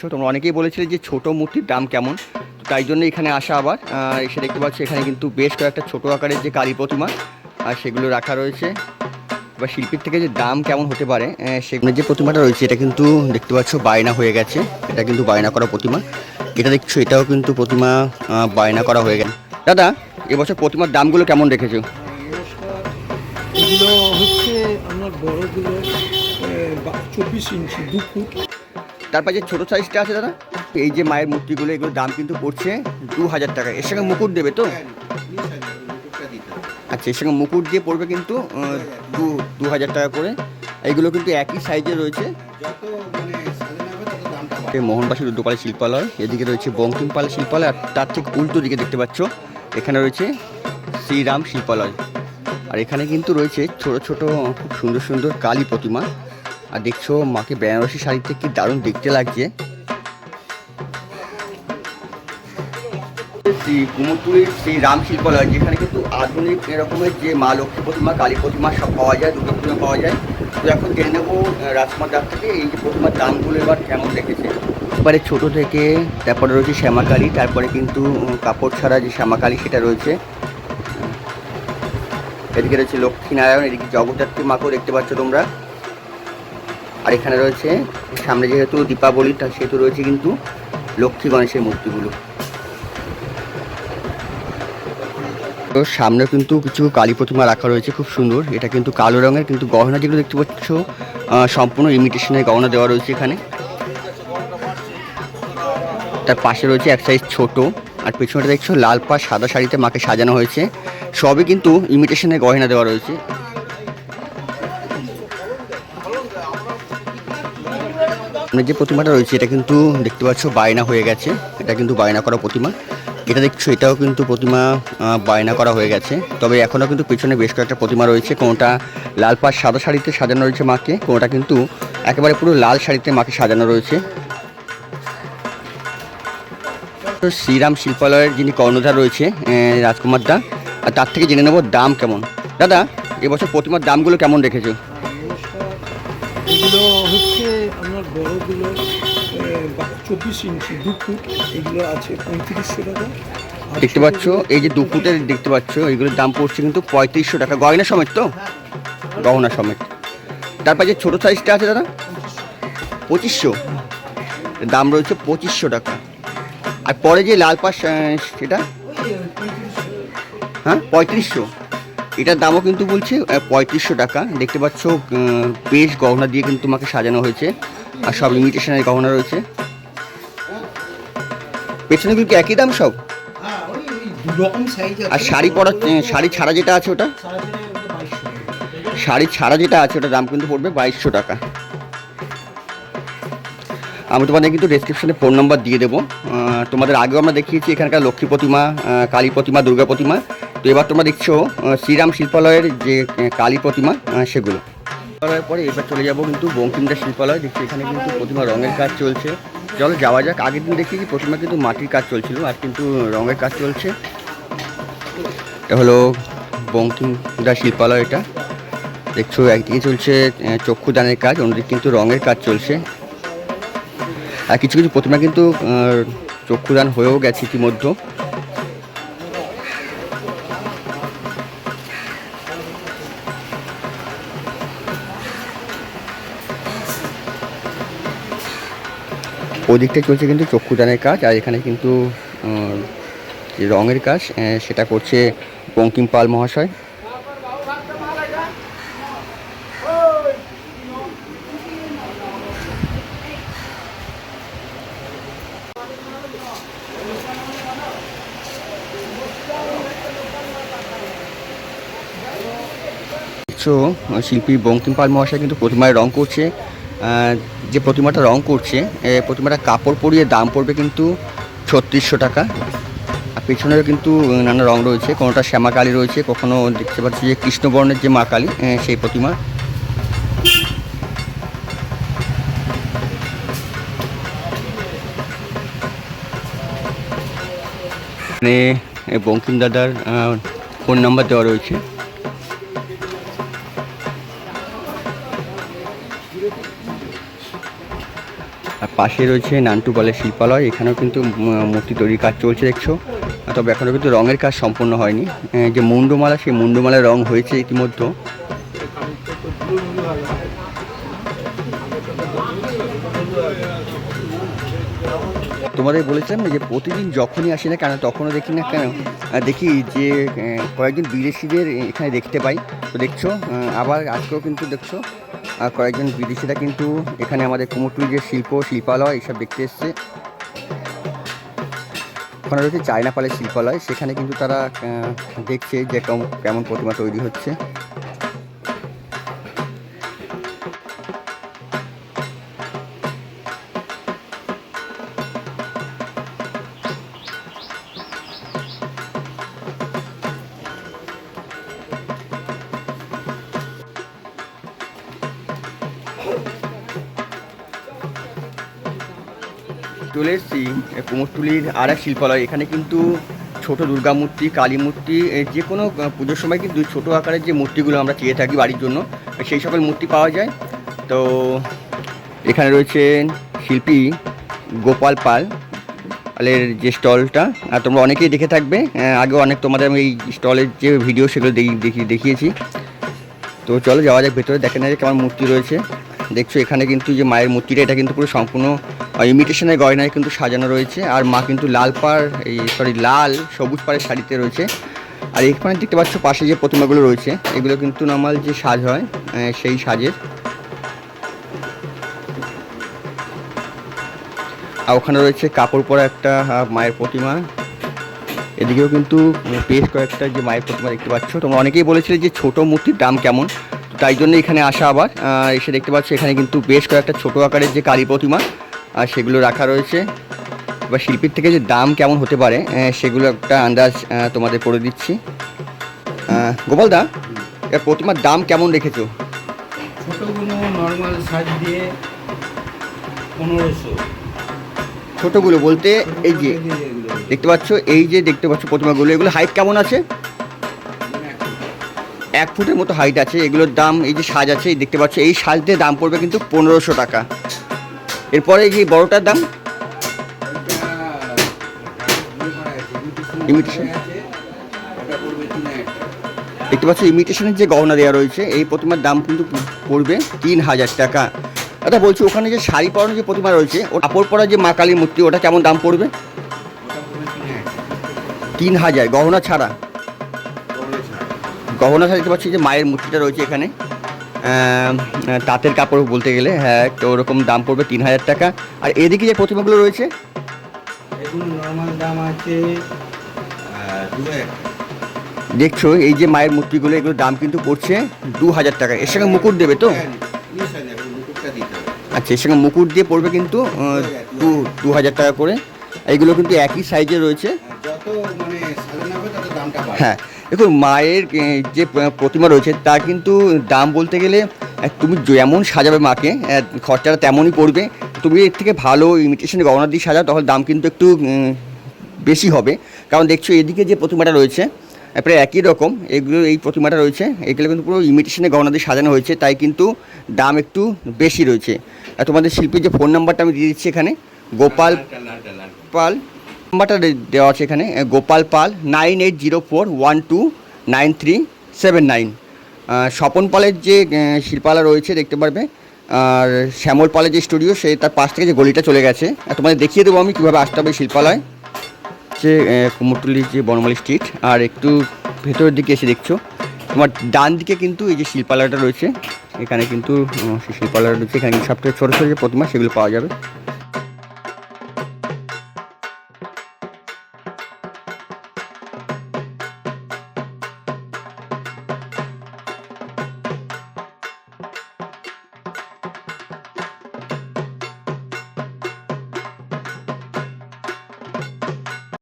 তোমরা অনেকেই বলেছিলে যে ছোট মূর্তির দাম কেমন? তাই জন্য এখানে আসা আবার। এসে দেখতে পাচ্ছি এখানে কিন্তু বেশ কয়েকটা ছোট আকারের যে কালী প্রতিমা সেগুলো রাখা রয়েছে। বা শিল্পীর থেকে যে দাম কেমন হতে পারে সেখানে যে প্রতিমাটা রয়েছে, এটা কিন্তু দেখতে পাচ্ছ বায়না হয়ে গেছে। এটা কিন্তু বায়না করা প্রতিমা। এটা দেখছ, এটাও কিন্তু প্রতিমা বায়না করা হয়ে গেছে দাদা, এবছর প্রতিমার দামগুলো কেমন রেখেছো? এগুলো হচ্ছে আমার বড়গুলো চব্বিশ ইঞ্চি, দু ফুট। তারপর যে ছোটো সাইজটা আছে দাদা। এই যে মায়ের মূর্তিগুলো, এগুলোর দাম কিন্তু পড়ছে দু হাজার টাকা। এর সঙ্গে মুকুট দেবে তো? আচ্ছা এর সঙ্গে মুকুট দিয়ে পড়বে কিন্তু দু দু হাজার টাকা করে। এইগুলো কিন্তু একই সাইজে রয়েছে। মোহনবাসী রুদ্রপালের শিল্পালয়, এদিকে রয়েছে বঙ্কিমপাল শিল্পালয়, আর তার ঠিক উল্টো দিকে দেখতে পাচ্ছ, এখানে রয়েছে শ্রীরাম শিল্পালয়। আর এখানে কিন্তু রয়েছে ছোট ছোট, খুব সুন্দর সুন্দর কালী প্রতিমা। আর দেখছ মাকে বেনারসি শাড়িতে কি দারুণ দেখতে লাগছে। শ্রী কুমোরটুলির শ্রী রাম শিল্পালয় যেখানে কিন্তু আধুনিক এরকমের যে মা লক্ষ্মী প্রতিমা কালী প্রতিমা সব পাওয়া যায় দুর্গা প্রতিমা পাওয়া যায়। তো এখন জেনে নেব রাজকুমার দাস থেকে এই যে প্রতিমার দামগুলো এবার কেমন রেখেছে এবারে ছোট থেকে তারপরে রয়েছে শ্যামাকালী তারপরে কিন্তু কাপড় ছাড়া যে শ্যামাকালী সেটা রয়েছে। এদিকে রয়েছে লক্ষ্মীনারায়ণ এদিকে জগদ্ধাত্রী মাকেও দেখতে পাচ্ছ তোমরা। আর এখানে রয়েছে, সামনে যেহেতু দীপাবলি তা সেহেতু রয়েছে কিন্তু লক্ষ্মী গণেশের মূর্তিগুলো। তো সামনে কিন্তু কিছু কালী প্রতিমা রাখা রয়েছে, খুব সুন্দর। এটা কিন্তু কালো রঙের, কিন্তু গহনা যেগুলো দেখতে পাচ্ছ সম্পূর্ণ ইমিটেশনের গহনা দেওয়া রয়েছে এখানে। তার পাশে রয়েছে এক সাইজ ছোট, আর পেছনটা দেখছ, লাল পা সাদা শাড়িতে মাকে সাজানো হয়েছে। সবই কিন্তু ইমিটেশনের গহনা দেওয়া রয়েছে। সামনে যে প্রতিমাটা রয়েছে, এটা কিন্তু দেখতে পাচ্ছ বায়না হয়ে গেছে। এটা কিন্তু বায়না করা প্রতিমা। এটা দেখছ এটাও কিন্তু প্রতিমা বায়না করা হয়ে গেছে। তবে এখনও কিন্তু পেছনে বেশ কয়েকটা প্রতিমা রয়েছে। কোনোটা লাল পাড় সাদা শাড়িতে সাজানো রয়েছে মাকে, কোনোটা কিন্তু একেবারে পুরো লাল শাড়িতে মাকে সাজানো রয়েছে। তো শ্রীরাম শিল্পালয়ের যিনি কর্ণধার রয়েছে রাজকুমার দা, আর তার থেকে জেনে নেব দাম কেমন। দাদা, এবছর প্রতিমার দামগুলো কেমন রেখেছো? এগুলো হচ্ছে আমার বড়গুলো চব্বিশ ইঞ্চি দু ফুট এগুলো আছে পঁয়ত্রিশশো টাকা। দেখতে পাচ্ছ এই যে দু ফুটের দেখতে পাচ্ছ এইগুলোর দাম পড়ছে কিন্তু পঁয়ত্রিশশো টাকা। গয়না সমেত তো? গহনা সমেত। তারপর যে ছোটো সাইজটা আছে দাদা? পঁচিশশো। দাম রয়েছে পঁচিশশো টাকা। আর পরে যে লাল পাশ সেটা? হ্যাঁ পঁয়ত্রিশশো। এটার দামও কিন্তু বলছে পঁয়ত্রিশশো টাকা। দেখতে পাচ্ছ বেশ গহনা দিয়ে কিন্তু তোমাকে সাজানো হয়েছে, আর সব ইমিটেশনের গহনা রয়েছে। পেছনে কিন্তু একই দাম সব? আর শাড়ি পরা শাড়ি ছাড়া যেটা আছে ওটা? শাড়ি ছাড়া যেটা আছে ওটার দাম কিন্তু পড়বে বাইশশো টাকা। আমি তোমাদের কিন্তু ডেসক্রিপশনে ফোন নাম্বার দিয়ে দেবো। তোমাদের আগেও আমরা দেখিয়েছি, এখানকার লক্ষ্মী প্রতিমা কালী প্রতিমা, দুর্গা প্রতিমা। তো এবার তোমরা দেখছ শ্রীরাম শিল্পালয়ের যে কালী প্রতিমা সেগুলো। শিল্পালয়ের পরে এবার চলে যাব কিন্তু বঙ্কিমদা শিল্পালয়, দেখছি এখানে কিন্তু প্রতিমা রঙের কাজ চলছে। চলো যাওয়া যাক, আগের দিন দেখিয়েছি প্রতিমা কিন্তু মাটির কাজ চলছিল, আর কিন্তু রঙের কাজ চলছে। এটা হলো বঙ্কিমদা শিল্পালয় এটা। দেখছ, একদিকে চলছে চক্ষুদানের কাজ, অন্যদিকে কিন্তু রঙের কাজ চলছে। আর কিছু কিছু প্রতিমা কিন্তু চক্ষুদান হয়েও গেছে ইতিমধ্যে। ওদিকটা চলছে কিন্তু চক্ষুদানের কাজ, আর এখানে কিন্তু রঙের কাজ সেটা করছে বঙ্কিম পাল মহাশয় দেখছ শিল্পী বঙ্কিম পাল মহাশয় কিন্তু প্রতিমায় রং করছে। যে প্রতিমাটা রং করছে প্রতিমাটা কাপড় পরিয়ে দাম পড়বে কিন্তু ছত্রিশশো টাকা। আর পেছনেও কিন্তু নানা রং রয়েছে, কোনোটা শ্যামা কালী রয়েছে, কখনো দেখতে পাচ্ছি যে কৃষ্ণবর্ণের যে মা কালী সেই প্রতিমা। এখানে বঙ্কিম দাদার ফোন নাম্বার দেওয়া রয়েছে। পাশে রয়েছে নান্টু বলের শিল্পালয়। এখানেও কিন্তু মূর্তি তৈরির কাজ চলছে, দেখছ? তবে এখনও কিন্তু রঙের কাজ সম্পূর্ণ হয়নি। যে মুন্ডমালা, সেই মুন্ডমালার রং হয়েছে ইতিমধ্যে। তোমাদের বলেছিলাম যে প্রতিদিন যখনই আসি না কেন, তখনও দেখি না কেন? দেখি যে কয়েকজন বিদেশিদের এখানে দেখতে পাই। তো দেখছ আবার আজকেও কিন্তু দেখছ কয়েকজন বিদেশিরা কিন্তু এখানে আমাদের কুমোরটুলি যে শিল্প, শিল্পালয়, এইসব দেখতে এসছে। ওখানে রয়েছে চায়না পালের শিল্পালয়। সেখানে কিন্তু তারা দেখছে যে কেমন প্রতিমা তৈরি হচ্ছে। চলে এসেছি কুমোরটুলির আর এক শিল্পালয়। এখানে কিন্তু ছোট দুর্গা মূর্তি, কালী মূর্তি যে কোনো পুজোর সময় কিন্তু ছোট আকারের যে মূর্তিগুলো আমরা চেয়ে থাকি বাড়ির জন্য সেই সকল মূর্তি পাওয়া যায়। তো এখানে রয়েছেন শিল্পী গোপাল পাল পালের যে স্টলটা, আর তোমরা অনেকেই দেখে থাকবে আগে অনেক তোমাদের আমি এই স্টলের যে ভিডিও সেগুলো দেখি- দেখি- দেখিয়েছি। তো চলো যাওয়া যাক, ভেতরে দেখে নেওয়া যাক কেমন মূর্তি রয়েছে। দেখছ এখানে কিন্তু যে মায়ের মূর্তিটা, এটা কিন্তু পুরো সম্পূর্ণ ইমিটেশনের গয়নায় কিন্তু সাজানো রয়েছে। আর মা কিন্তু লাল পাড়, এই সরি লাল সবুজ পাড়ের শাড়িতে রয়েছে। আর এখানে দেখতে পাচ্ছ পাশে যে প্রতিমাগুলো রয়েছে, এগুলো কিন্তু নর্মাল যে সাজ হয় সেই সাজের। আর ওখানে রয়েছে কাপড় পরা একটা মায়ের প্রতিমা। এদিকেও কিন্তু বেশ কয়েকটা যে মায়ের প্রতিমা দেখতে পাচ্ছ। তোমরা অনেকেই বলেছিলে যে ছোট মূর্তির দাম কেমন? তাই জন্য এখানে আসা আবার। এসে দেখতে পাচ্ছ এখানে কিন্তু বেশ কয়েকটা ছোট আকারের যে কালী প্রতিমা আর সেগুলো রাখা রয়েছে। বা শিল্পীর থেকে যে দাম কেমন হতে পারে সেগুলো একটা আন্দাজ তোমাদের করে দিচ্ছি। আহ, গোপাল দা এর প্রতিমার দাম কেমন রেখেছো? ছোটোগুলো নর্মাল সাইজ দিয়ে পনেরোশো। ছোটগুলো বলতে এই যে দেখতে পাচ্ছ এই যে দেখতে পাচ্ছ প্রতিমাগুলো এগুলো হাইট কেমন আছে? এক ফুটের মতো হাইট আছে এগুলোর দাম এই যে সাজ আছে এই দেখতে পাচ্ছ এই সাজ দিয়ে দাম পড়বে কিন্তু পনেরোশো টাকা। এরপরে যে বড়টার দাম? দেখতে পাচ্ছ ইমিটেশনের যে গহনা দেওয়া রয়েছে, এই প্রতিমার দাম কিন্তু পড়বে তিন হাজার টাকা। আচ্ছা বলছি ওখানে যে শাড়ি পরানো যে প্রতিমা রয়েছে ও কাপড় পরা যে মা কালীর মূর্তি, ওটা কেমন দাম পড়বে? তিন হাজার, গহনা ছাড়া? গহনা ছাড়া দেখতে পাচ্ছি যে মায়ের মূর্তিটা রয়েছে এখানে। তাঁতের কাপড় বলতে গেলে হ্যাঁ তো ওরকম দাম পড়বে তিন হাজার টাকা। আর এদিকে যে প্রতিমাগুলো রয়েছে? নর্মাল দাম আছে দেখছ এই যে মায়ের মূর্তিগুলো এগুলোর দাম কিন্তু পড়ছে দু হাজার টাকা। এর সঙ্গে মুকুট দেবে তো? আচ্ছা এর সঙ্গে মুকুট দিয়ে পড়বে কিন্তু দু দু হাজার টাকা করে। এইগুলো কিন্তু একই সাইজে রয়েছে। যত মানে হ্যাঁ দেখুন মায়ের যে প্রতিমা রয়েছে তার কিন্তু দাম বলতে গেলে তুমি যেমন সাজাবে মাকে খরচাটা তেমনই পড়বে। তুমি এর থেকে ভালো ইমিটেশন গহনা দিয়ে সাজাও তখন দাম কিন্তু একটু বেশি হবে। কারণ দেখছ এদিকে যে প্রতিমাটা রয়েছে প্রায় একই রকম এগুলো এই প্রতিমাটা রয়েছে এগুলো কিন্তু পুরো ইমিটেশনের গহনা দিয়ে সাজানো হয়েছে তাই কিন্তু দাম একটু বেশি রয়েছে। আর তোমাদের শিল্পীর যে ফোন নাম্বারটা আমি দিয়ে দিচ্ছি এখানে গোপাল পাল নাম্বারটা দেওয়া আছে এখানে Gopal Pal nine eight zero four one two nine three seven nine. Swapan পালের যে শিল্পালা রয়েছে, দেখতে পারবে। আর শ্যামল পালের যে স্টুডিও, সে তার পাশ থেকে যে গলিটা চলে গেছে। আর তোমাদের দেখিয়ে দেবো আমি কীভাবে আসতে হবে শিল্পালয়। যে কুমোরটুলির যে বনমালী স্ট্রিট আর একটু ভেতরের দিকে এসে দেখছ। তোমার ডান দিকে কিন্তু এই যে শিল্পালয়টা রয়েছে। এখানে কিন্তু শিল্পালয়টা রয়েছে। এখানে সবথেকে ছোটো ছোটো যে প্রতিমা, সেগুলো পাওয়া যাবে।